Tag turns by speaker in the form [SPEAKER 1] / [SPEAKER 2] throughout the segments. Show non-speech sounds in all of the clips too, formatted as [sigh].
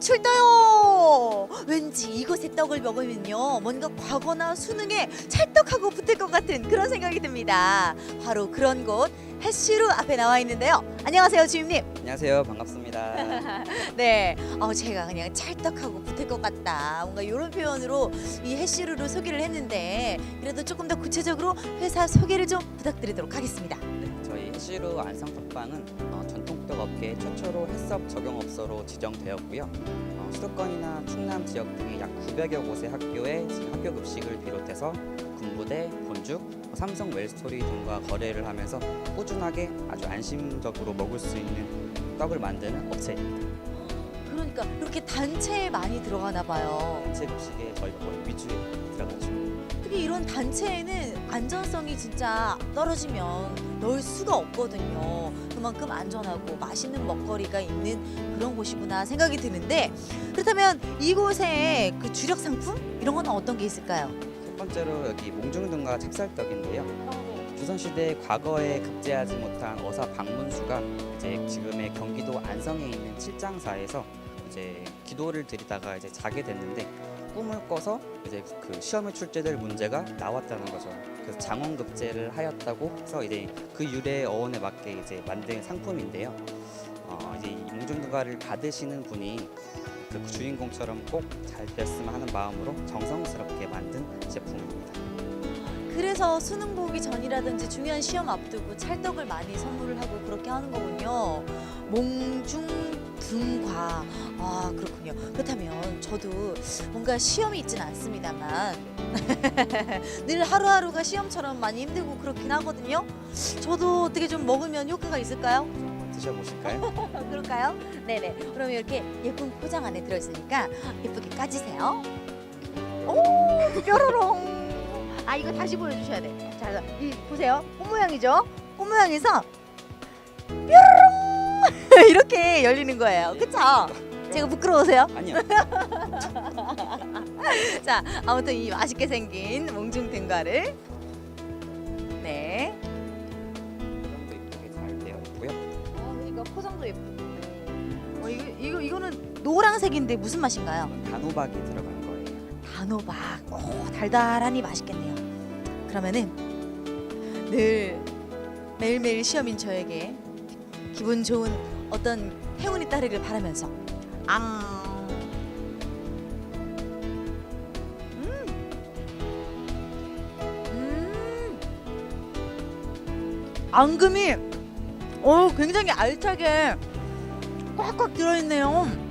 [SPEAKER 1] 출동요 왠지 이곳의 떡을 먹으면요 뭔가 과거나 수능에 찰떡하고 붙을 것 같은 그런 생각이 듭니다 바로 그런 곳 해시루 앞에 나와 있는데요 안녕하세요 주임님
[SPEAKER 2] 안녕하세요. 반갑습니다. [laughs]
[SPEAKER 1] 네, 어, 제가 그냥 찰떡하고 붙을 것 같다. 뭔가 이런 표현으로 이 해시루를 소개를 했는데 그래도 조금 더 구체적으로 회사 소개를 좀 부탁드리도록 하겠습니다.
[SPEAKER 2] 저 희 해시루 안성떡방은 어, 전통떡 업계 최초로 햇섭 적용업소로 지정되었고요. 어, 수도권이나 충남 지역 등의 약 900여 곳의 학교에 학교 급식을 비롯해서 군부대, 본죽, 뭐 삼성 웰스토리 등과 거래를 하면서 꾸준하게 아주 안심적으로 먹을 수 있는 떡을 만드는 업체입니다.
[SPEAKER 1] 그러니까 이렇게 단체에 많이 들어가나 봐요.
[SPEAKER 2] 단체 급식에 저희가 거의 위주에 들어가죠.
[SPEAKER 1] 특히 이런 단체에는 안전성이 진짜 떨어지면 넣을 수가 없거든요. 그만큼 안전하고 맛있는 먹거리가 있는 그런 곳이구나 생각이 드는데 그렇다면 이곳의 그 주력 상품 이런 건 어떤 게 있을까요?
[SPEAKER 2] 첫 번째로 여기 몽중등과 찹쌀떡인데요. 조선시대 과거에 급제하지 못한 어사 방문수가 이제 지금의 경기도 안성에 있는 칠장사에서 이제 기도를 드리다가 이제 자게 됐는데 꿈을 꿔서 이제 그 시험에 출제될 문제가 나왔다는 거죠. 그래서 장원급제를 하였다고 해서 이제 그 유래 어원에 맞게 이제 만든 상품인데요. 어, 이제 이 몽중등가를 받으시는 분이 그 주인공처럼 꼭 잘 됐으면 하는 마음으로 정성스럽게 만든 제품입니다.
[SPEAKER 1] 그래서 수능 보기 전이라든지 중요한 시험 앞두고 찰떡을 많이 선물을 하고 그렇게 하는 거군요. 몽중 등과 아 그렇군요. 그렇다면 저도 뭔가 시험이 있지는 않습니다만 [laughs] 늘 하루하루가 시험처럼 많이 힘들고 그렇긴 하거든요. 저도 어떻게 좀 먹으면 효과가 있을까요?
[SPEAKER 2] 드셔보실까요? [laughs]
[SPEAKER 1] 그럴까요? 네네. 그럼 이렇게 예쁜 포장 안에 들어있으니까 예쁘게 까지세요. 오, 뾰로롱. 아 이거 다시 보여주셔야 돼. 자, 자, 이 보세요. 꽃 모양이죠? 꽃 모양에서 뾰로롱 [laughs] 이렇게 열리는 거예요. 그쵸? 제가 부끄러우세요?
[SPEAKER 2] 아니요. [laughs]
[SPEAKER 1] 자, 아무튼 이 맛있게 생긴 몽중 등과를 네.
[SPEAKER 2] 포장도 이쁘게 잘 되어 있고요.
[SPEAKER 1] 아, 그러니까 포장도 예쁘고. 어, 이거 이거 이거는 노란색인데 무슨 맛인가요?
[SPEAKER 2] 단호박이 거예요.
[SPEAKER 1] 단호박. 오, 달달하니 맛있겠네요. 그러면은 늘 매일매일 시험인 저에게 기분 좋은 어떤 행운이 따르길 바라면서 앙. 음. 음. 앙금이 어 굉장히 알차게 꽉꽉 들어있네요.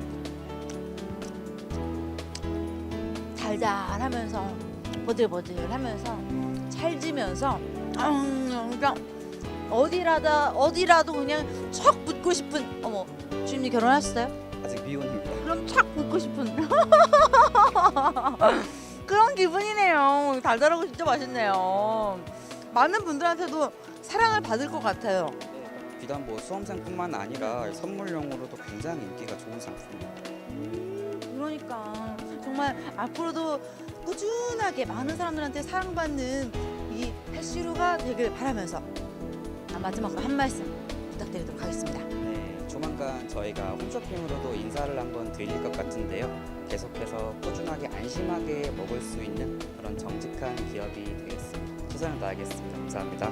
[SPEAKER 1] 달달하면서 보들보들하면서 찰지면서 음, 그냥 어디라다 어디라도 그냥 척 붙고 싶은 어머 주임님 결혼하셨어요?
[SPEAKER 2] 아직 미혼입니다.
[SPEAKER 1] 그럼 착 붙고 싶은 [laughs] 그런 기분이네요. 달달하고 진짜 맛있네요. 많은 분들한테도 사랑을 받을 것 같아요.
[SPEAKER 2] 비단 뭐 수험생뿐만 아니라 선물용으로도 굉장히 인기가 좋은 상품입니다.
[SPEAKER 1] 그러니까 정말 앞으로도 꾸준하게 많은 사람들한테 사랑받는 이 패시루가 되길 바라면서 아, 마지막으로 한 말씀 부탁드리도록 하겠습니다.
[SPEAKER 2] 네, 조만간 저희가 홈쇼핑으로도 인사를 한번 드릴 것 같은데요. 계속해서 꾸준하게 안심하게 먹을 수 있는 그런 정직한 기업이 되겠습니다. 최선을 다하겠습니다. 감사합니다.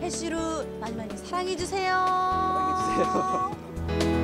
[SPEAKER 1] 패시루 많이 많이 사랑해 주세요.
[SPEAKER 2] 사랑해주세요. [laughs]